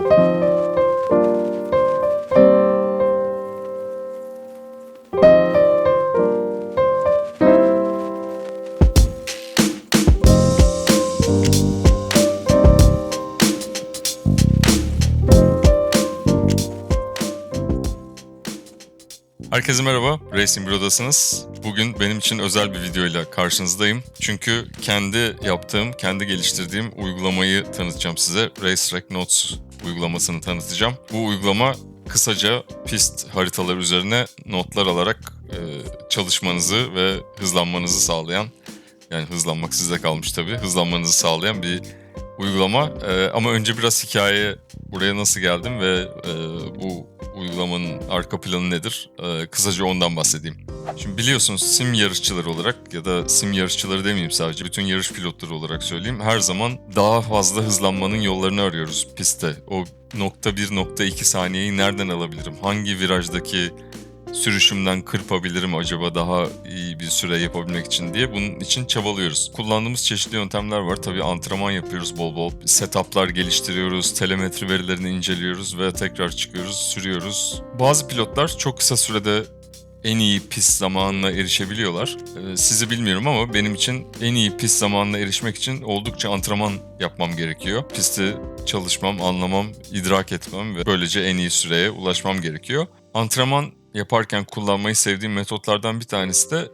you Herkese merhaba, Racing Büro'dasınız. Bugün benim için özel bir videoyla karşınızdayım. Çünkü kendi yaptığım, kendi geliştirdiğim uygulamayı tanıtacağım size. Racetrack Notes uygulamasını tanıtacağım. Bu uygulama kısaca pist haritaları üzerine notlar alarak e, çalışmanızı ve hızlanmanızı sağlayan, yani hızlanmak sizde kalmış tabii, hızlanmanızı sağlayan bir uygulama. E, ama önce biraz hikaye, buraya nasıl geldim ve e, bu uygulamanın arka planı nedir? Ee, kısaca ondan bahsedeyim. Şimdi biliyorsunuz sim yarışçıları olarak ya da sim yarışçıları demeyeyim sadece bütün yarış pilotları olarak söyleyeyim. Her zaman daha fazla hızlanmanın yollarını arıyoruz pistte. O nokta bir nokta iki saniyeyi nereden alabilirim? Hangi virajdaki sürüşümden kırpabilirim acaba daha iyi bir süre yapabilmek için diye bunun için çabalıyoruz. Kullandığımız çeşitli yöntemler var. Tabii antrenman yapıyoruz bol bol. Setuplar geliştiriyoruz, telemetri verilerini inceliyoruz ve tekrar çıkıyoruz, sürüyoruz. Bazı pilotlar çok kısa sürede en iyi pist zamanına erişebiliyorlar. Ee, sizi bilmiyorum ama benim için en iyi pist zamanına erişmek için oldukça antrenman yapmam gerekiyor. Pisti çalışmam, anlamam, idrak etmem ve böylece en iyi süreye ulaşmam gerekiyor. Antrenman yaparken kullanmayı sevdiğim metotlardan bir tanesi de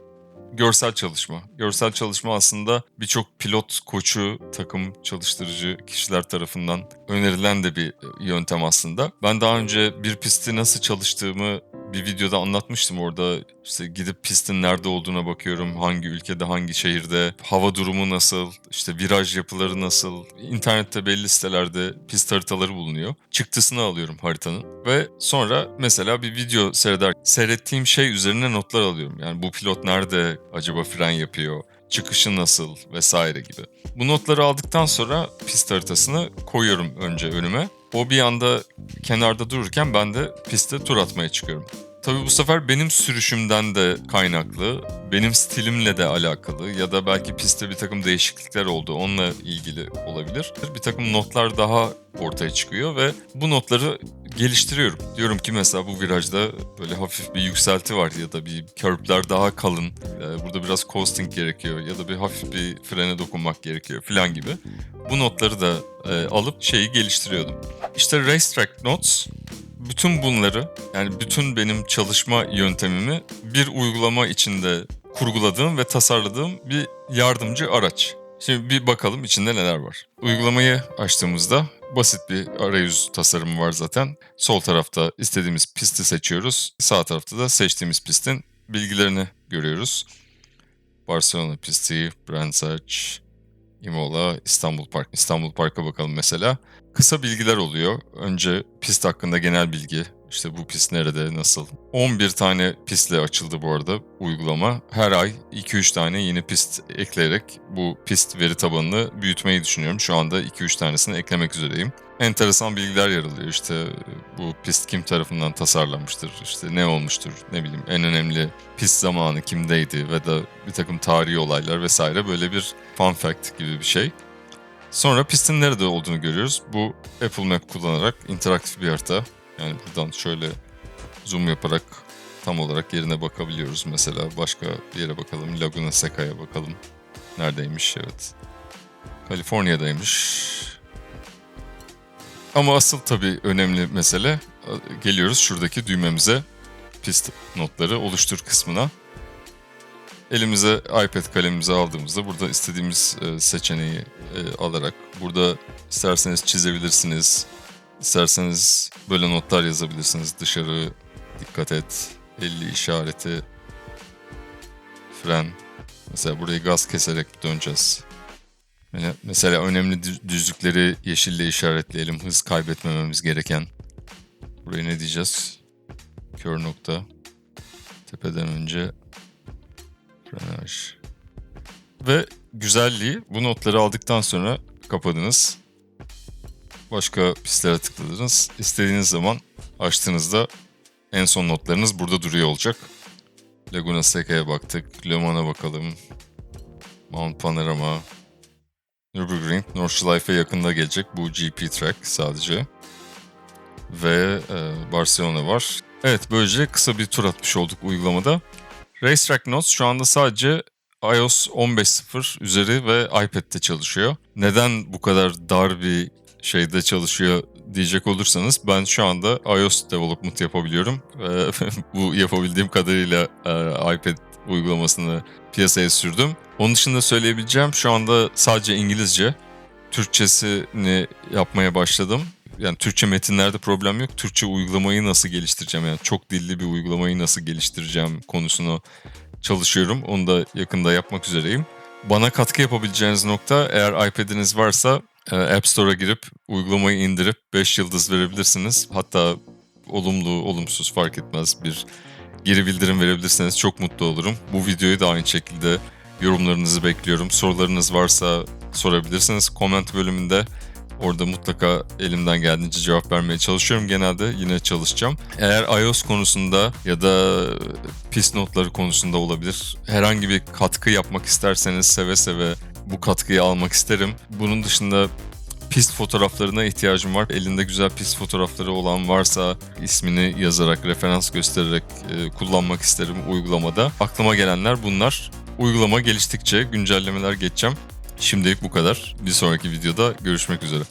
görsel çalışma. Görsel çalışma aslında birçok pilot koçu, takım çalıştırıcı kişiler tarafından önerilen de bir yöntem aslında. Ben daha önce bir pisti nasıl çalıştığımı bir videoda anlatmıştım orada. İşte gidip pistin nerede olduğuna bakıyorum, hangi ülkede, hangi şehirde, hava durumu nasıl, işte viraj yapıları nasıl, internette belli sitelerde pist haritaları bulunuyor. Çıktısını alıyorum haritanın. Ve sonra mesela bir video seyreder, seyrettiğim şey üzerine notlar alıyorum. Yani bu pilot nerede? Acaba fren yapıyor, çıkışı nasıl vesaire gibi. Bu notları aldıktan sonra pist haritasını koyuyorum önce önüme. O bir anda kenarda dururken ben de piste tur atmaya çıkıyorum. Tabii bu sefer benim sürüşümden de kaynaklı, benim stilimle de alakalı ya da belki pistte bir takım değişiklikler oldu onunla ilgili olabilir. Bir takım notlar daha ortaya çıkıyor ve bu notları geliştiriyorum. Diyorum ki mesela bu virajda böyle hafif bir yükselti var ya da bir körbler daha kalın. Ee, Burada biraz coasting gerekiyor ya da bir hafif bir frene dokunmak gerekiyor falan gibi. Bu notları da e, alıp şeyi geliştiriyordum. İşte Racetrack Notes bütün bunları yani bütün benim çalışma yöntemimi bir uygulama içinde kurguladığım ve tasarladığım bir yardımcı araç. Şimdi bir bakalım içinde neler var. Uygulamayı açtığımızda basit bir arayüz tasarımı var zaten. Sol tarafta istediğimiz pisti seçiyoruz. Sağ tarafta da seçtiğimiz pistin bilgilerini görüyoruz. Barcelona pisti, Brands Hatch, Imola, İstanbul Park. İstanbul Park'a bakalım mesela. Kısa bilgiler oluyor. Önce pist hakkında genel bilgi. İşte bu pist nerede, nasıl? 11 tane pistle açıldı bu arada uygulama. Her ay 2-3 tane yeni pist ekleyerek bu pist veri tabanını büyütmeyi düşünüyorum. Şu anda 2-3 tanesini eklemek üzereyim. Enteresan bilgiler yer alıyor. İşte bu pist kim tarafından tasarlanmıştır, işte ne olmuştur, ne bileyim en önemli pist zamanı kimdeydi ve da bir takım tarihi olaylar vesaire böyle bir fun fact gibi bir şey. Sonra pistin nerede olduğunu görüyoruz. Bu Apple Map kullanarak interaktif bir harita. Yani buradan şöyle zoom yaparak tam olarak yerine bakabiliyoruz. Mesela başka bir yere bakalım. Laguna Seca'ya bakalım. Neredeymiş? Evet. Kaliforniya'daymış. Ama asıl tabii önemli mesele geliyoruz şuradaki düğmemize pist notları oluştur kısmına. Elimize iPad kalemimizi aldığımızda burada istediğimiz e, seçeneği e, alarak burada isterseniz çizebilirsiniz. İsterseniz böyle notlar yazabilirsiniz. Dışarı dikkat et. 50 işareti. Fren. Mesela burayı gaz keserek döneceğiz. Mesela önemli dü- düzlükleri yeşille işaretleyelim. Hız kaybetmememiz gereken. Buraya ne diyeceğiz? Kör nokta. Tepeden önce frenaj. Ve güzelliği bu notları aldıktan sonra kapadınız. Başka pistlere tıkladınız. İstediğiniz zaman açtığınızda en son notlarınız burada duruyor olacak. Laguna Seca'ya baktık. Le Mans'a bakalım. Mount Panorama. Nürburgring, Nordschleife yakında gelecek. Bu GP track sadece. ve e, Barcelona var. Evet böylece kısa bir tur atmış olduk uygulamada. Racetrack Notes şu anda sadece iOS 15.0 üzeri ve iPad'de çalışıyor. Neden bu kadar dar bir şeyde çalışıyor diyecek olursanız ben şu anda iOS development yapabiliyorum. Bu yapabildiğim kadarıyla e, iPad uygulamasını piyasaya sürdüm. Onun dışında söyleyebileceğim şu anda sadece İngilizce. Türkçesini yapmaya başladım. Yani Türkçe metinlerde problem yok. Türkçe uygulamayı nasıl geliştireceğim yani çok dilli bir uygulamayı nasıl geliştireceğim konusunu çalışıyorum. Onu da yakında yapmak üzereyim. Bana katkı yapabileceğiniz nokta eğer iPad'iniz varsa App Store'a girip uygulamayı indirip 5 yıldız verebilirsiniz. Hatta olumlu, olumsuz fark etmez bir geri bildirim verebilirseniz çok mutlu olurum. Bu videoyu da aynı şekilde yorumlarınızı bekliyorum. Sorularınız varsa sorabilirsiniz. Comment bölümünde Orada mutlaka elimden geldiğince cevap vermeye çalışıyorum. Genelde yine çalışacağım. Eğer iOS konusunda ya da pist notları konusunda olabilir. Herhangi bir katkı yapmak isterseniz seve seve bu katkıyı almak isterim. Bunun dışında pist fotoğraflarına ihtiyacım var. Elinde güzel pist fotoğrafları olan varsa ismini yazarak, referans göstererek e, kullanmak isterim uygulamada. Aklıma gelenler bunlar. Uygulama geliştikçe güncellemeler geçeceğim. Şimdilik bu kadar. Bir sonraki videoda görüşmek üzere.